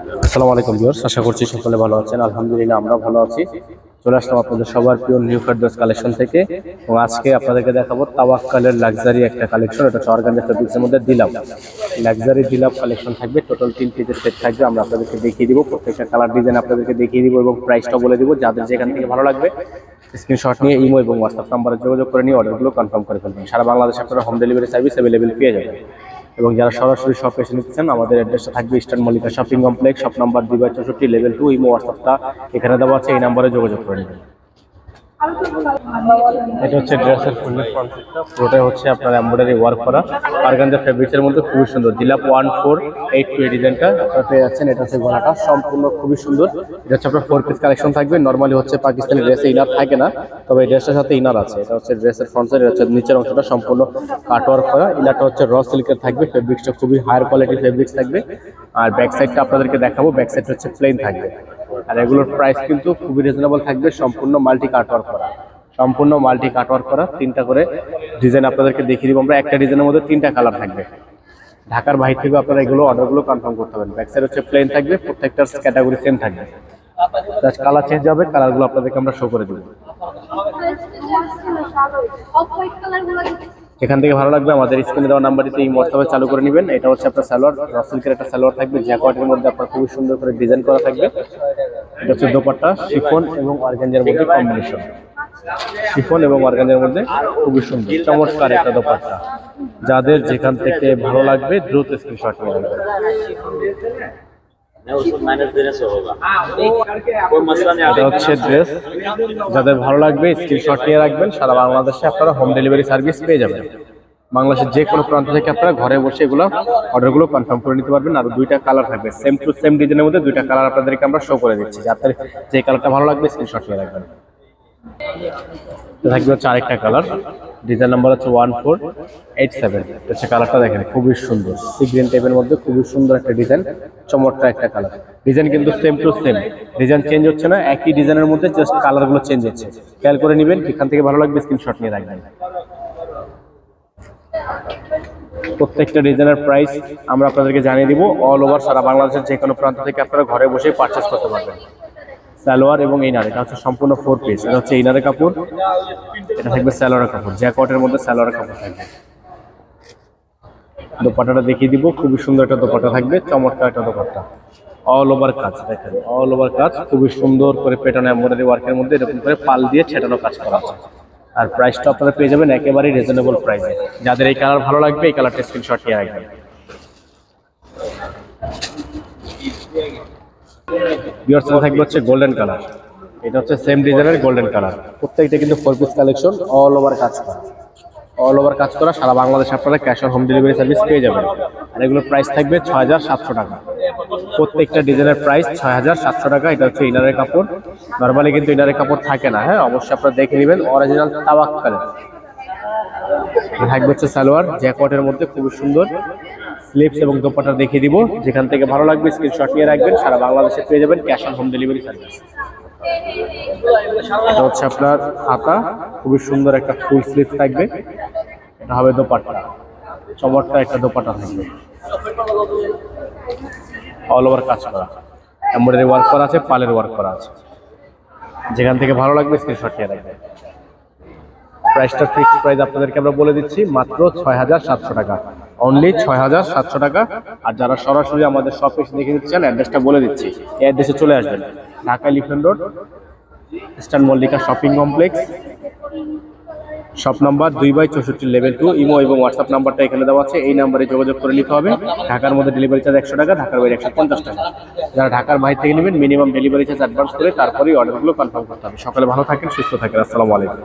আসসালামু আলাইকুম ভিউয়ার্স, আশা করছি সকলে ভালো আছেন। আলহামদুলিল্লাহ আমরা ভালো আছি। চলে আসলাম আপনাদের সবার প্রিয় নিউ ফেডার্স কালেকশন থেকে। এবং আজকে আপনাদেরকে দেখাবো তাওয়াক্কালের লাক্সারি একটা কালেকশন এটা অর্গানজা ফেব্রিক্সের মধ্যে দিলাম লাক্সারি দিলাম কালেকশন থাকবে। টোটাল তিন পিসের সেট থাকবে, আমরা আপনাদেরকে দেখিয়ে দিব। প্রত্যেকটা কালার ডিজাইন আপনাদেরকে দেখিয়ে দিব এবং প্রাইসটা বলে দিব। যাদের যেখান থেকে ভালো লাগবে স্ক্রিনশট নিয়ে ইমো এবং হোয়াটসঅ্যাপ নাম্বারে যোগাযোগ করে নিয়ে অর্ডারগুলো কনফার্ম করে ফেলবেন। সারা বাংলাদেশে আপনারা হোম ডেলিভারি সার্ভিস অ্যাভেলেবেল পেয়ে যাবেন। এবং যারা সরাসরি শপ এসে নিচ্ছেন আমাদের অ্যাড্রেসটা থাকবে Eastern Mallika shopping complex shop number দুই বাই চৌষট্টি লেভেল টু ইমো হোয়াটসঅ্যাপটা এখানে দেওয়া আছে, এই নাম্বারে যোগাযোগ করে নেবেন। এটা হচ্ছে ড্রেসের ফুল কনসেপ্টটা পুরোটাই হচ্ছে আপনার এমব্রয়ডারি ওয়ার্ক করা। আরগানজা ফেব্রিক্সের মধ্যে খুবই সুন্দর। দিলাপ ওয়ান ফোর এইট টু এই ডিজাইনটা আপনারা পেয়ে যাচ্ছেন। এটা হচ্ছে গলাটা সম্পূর্ণ খুবই সুন্দর। এটা হচ্ছে আপনার ফোর পিস কালেকশন থাকবে। নর্মালি হচ্ছে পাকিস্তানি ড্রেসে ইনার থাকে না। তবে এই ড্রেসটার সাথে ইনার আছে। এটা হচ্ছে ড্রেসের ফ্রন্ট সাইড হচ্ছে নিচের অংশটা সম্পূর্ণ কাট ওয়ার্ক করা। ইনারটা হচ্ছে র সিল্কের থাকবে। ফেব্রিক্সটা খুবই হায়ার কোয়ালিটির ফেব্রিক্স থাকবে। আর ব্যাক সাইডটা আপনাদেরকে দেখাবো। ব্যাক সাইডটা হচ্ছে প্লেন থাকবে। আর এগুলোর প্রাইস কিন্তু খুবই রিজনেবল থাকবে, সম্পূর্ণ মাল্টি কাট ওয়ার্ক করা। সম্পূর্ণ মাল্টি কাটওয়ার্ক করা, তিনটা করে ডিজাইন আপনাদেরকে দেখিয়ে দিব। আমরা একটা ডিজাইনের মধ্যে তিনটা কালার থাকবে। ঢাকার বাইরে থেকে আপনারা এগুলো অর্ডারগুলো কনফার্ম করতে পারবেন ব্যাক সাইড হচ্ছে প্লেন থাকবে, প্রত্যেকটার ক্যাটাগরি সেম থাকবে। জাস্ট কালার চেঞ্জ হবে কালারগুলো আপনাদেরকে আমরা শো করে দেবো। এখান থেকে ভালো লাগবে, আমাদের স্ক্রিনে দেওয়া নাম্বারটিতে এই হোয়াটসঅ্যাপে চালু করে নেবেন। এটা হচ্ছে আপনার সালোয়ার রসিলকের একটা সালোয়ার থাকবে। জ্যাকোয়াটের মধ্যে আপনার খুবই সুন্দর করে ডিজাইন করা থাকবে। হচ্ছে দোপাট্টা, শিফন এবং অর্গানজার মধ্যে কম্বিনেশন শিফন এবং অর্গানজার মধ্যে খুবই সুন্দর, চমৎকার একটা দোপাট্টা। যাদের যেখান থেকে ভালো লাগবে, দ্রুত স্ক্রিনশট নিয়ে নেবেন। এটা হচ্ছে ড্রেস যাদের ভালো লাগবে স্ক্রিনশট নিয়ে রাখবেন, সারা বাংলাদেশে আপনারা হোম ডেলিভারি সার্ভিস পেয়ে যাবেন। বাংলাদেশের যে কোনো প্রান্ত থেকে আপনারা ঘরে বসে এগুলো অর্ডারগুলো কনফার্ম করে নিতে পারবেন। আর দুইটা কালার থাকবে। সেম টু সেম ডিজাইনের মধ্যে দুইটা কালার আপনাদেরকে আমরা শো করে দিচ্ছি। যাতে যে কালারটা ভালো লাগবে স্ক্রিনশট নিয়ে রাখবেন। থাকবে হচ্ছে আরেকটা কালার ডিজাইন নাম্বার হচ্ছে ওয়ান ফোর এইট সেভেন হচ্ছে কালারটা দেখেন, খুবই সুন্দর। সি গ্রিন টাইপের মধ্যে খুবই সুন্দর একটা ডিজাইন চমৎকার একটা কালার ডিজাইন কিন্তু same to same design change হচ্ছে না, একই ডিজাইনের মধ্যে জাস্ট কালারগুলো চেঞ্জ হচ্ছে। খেয়াল করে নেবেন এখান থেকে ভালো লাগবে স্ক্রিনশট নিয়ে রাখবেন। প্রত্যেকটা ডিজাইনের প্রাইস আমরা আপনাদেরকে জানিয়ে দিব অল ওভার সারা বাংলাদেশের যে কোনো প্রান্ত থেকে আপনারা ঘরে বসে পারচেস করতে পারবেন। সালোয়ার এবং ইনার এটা হচ্ছে সম্পূর্ণ ফোর পিস এটা হচ্ছে ইনারের কাপড়, এটা থাকবে সালোয়ারের কাপড় জ্যাকটের মধ্যে সালোয়ারের কাপড় থাকবে। দোপাট্টাটা দেখিয়ে দিব, খুবই সুন্দর একটা দোপাট্টা থাকবে, চমৎকার একটা দোপাট্টা। অল ওভার কাজ, দেখেন অল ওভার কাজ, খুবই সুন্দর করে পেটানো এমব্রয়ডারি ওয়ার্কের মধ্যে এরকম করে পাল দিয়ে ছেটানো কাজ করা আছে। আর প্রাইসটা আপনারা পেয়ে যাবেন একেবারেই রিজনেবল প্রাইসে যাদের এই কালার ভালো লাগবে, এই কালারটা স্ক্রিনশট নিয়ে রাখবেন। বিয়ার সাথে থাকবে হচ্ছে গোল্ডেন কালার এটা হচ্ছে সেম ডিজাইনের গোল্ডেন কালার প্রত্যেকটা কিন্তু four piece collection all over কাজ করা। অল ওভার কাজ করা, সারা বাংলাদেশে আপনারা cash on home delivery service পেয়ে যাবেন। আর এগুলোর প্রাইস থাকবে ছয় হাজার সাতশো টাকা। প্রত্যেকটা ডিজাইনের প্রাইস ছয় হাজার সাতশো টাকা। এটা হচ্ছে ইনারের কাপড়। নর্মালি কিন্তু ইনারের কাপড় থাকে না হ্যাঁ? অবশ্যই আপনারা দেখে নেবেন। অরিজিনাল তাওয়াক কালার থাকবে হচ্ছে সালোয়ার, জ্যাকটের মধ্যে খুবই সুন্দর। স্লিপস এবং দোপাটা দেখিয়ে দিব। যেখান থেকে ভালো লাগবে স্ক্রিনশট নিয়ে রাখবেন। সারা বাংলাদেশে পেয়ে যাবেন cash on home delivery service এটা হচ্ছে আপনার হাতা। খুবই সুন্দর একটা ফুল স্লিপ থাকবে। এটা হবে দোপাট্টা। চমৎকার একটা দোপাটা থাকবে। অল ওভার কাজ করা এমব্রয়ডারি ওয়ার্ক করা আছে, পালের ওয়ার্ক করা আছে। যেখান থেকে ভালো লাগবে স্ক্রিনশট নিয়ে রাখবেন প্রাইসটা ফিক্সড প্রাইস আপনাদেরকে আমরা বলে দিচ্ছি, মাত্র ছয় হাজার সাতশো টাকা। অনলি ছয় হাজার সাতশো টাকা। আর যারা সরাসরি আমাদের শপ এসে দেখে দিচ্ছেন অ্যাড্রেসটা বলে দিচ্ছি। এই অ্যাড্রেসে চলে আসবেন। Dhaka লিফেন road Eastern Mallika shopping complex shop number দুই বাই চৌষট্টি লেভেল টু, ইমো এবং হোয়াটসঅ্যাপ নাম্বারটা এখানে দেওয়া আছে। এই নাম্বারে যোগাযোগ করে নিতে হবে। ঢাকার মধ্যে ডেলিভারি চার্জ একশো টাকা, ঢাকার বাইরে একশো পঞ্চাশ টাকা। যারা ঢাকার বাইরে থেকে নেবেন মিনিমাম ডেলিভারি চার্জ অ্যাডভান্স করে তারপরেই অর্ডারগুলো কনফার্ম করতে হবে। সকালে ভালো থাকেন, সুস্থ থাকেন। আসসালামু আলাইকুম।